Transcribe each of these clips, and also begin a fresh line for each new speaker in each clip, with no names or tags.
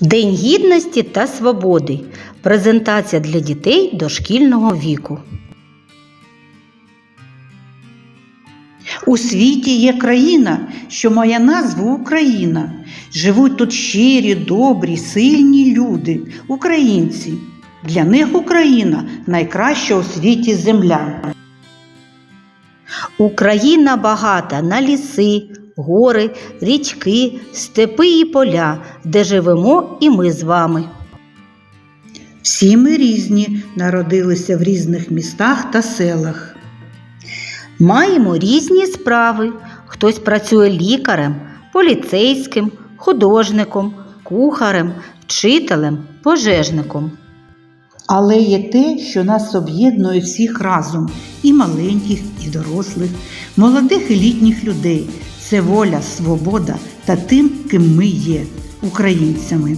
День гідності та свободи. Презентація для дітей дошкільного віку.
У світі є країна, що має назву Україна. Живуть тут щирі, добрі, сильні люди, українці. Для них Україна найкраща у світі земля.
Україна багата на ліси, гори, річки, степи і поля, де живемо і ми з вами.
Всі ми різні, народилися в різних містах та селах.
Маємо різні справи. Хтось працює лікарем, поліцейським, художником, кухарем, вчителем, пожежником.
Але є те, що нас об'єднує всіх разом і маленьких, і дорослих, молодих і літніх людей. Це воля, свобода та тим, ким ми є українцями.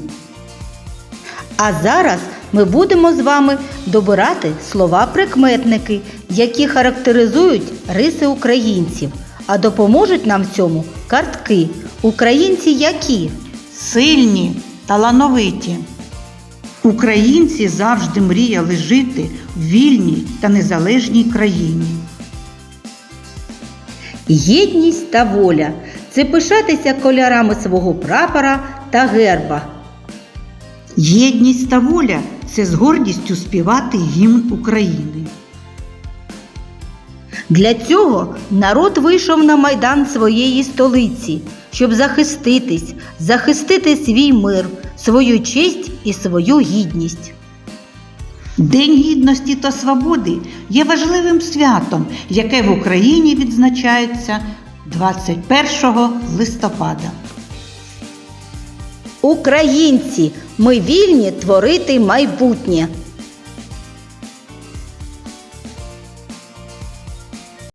А зараз ми будемо з вами добирати слова-прикметники, які характеризують риси українців, а допоможуть нам в цьому картки. Українці які?
Сильні, талановиті. Українці завжди мріяли жити в вільній та незалежній країні.
Єдність та воля це пишатися кольорами свого прапора та герба.
Єдність та воля це з гордістю співати гімн України.
Для цього народ вийшов на майдан своєї столиці, щоб захиститись, захистити свій мир, свою честь і свою гідність.
День гідності та свободи є важливим святом, яке в Україні відзначається 21 листопада.
Українці, ми вільні творити майбутнє.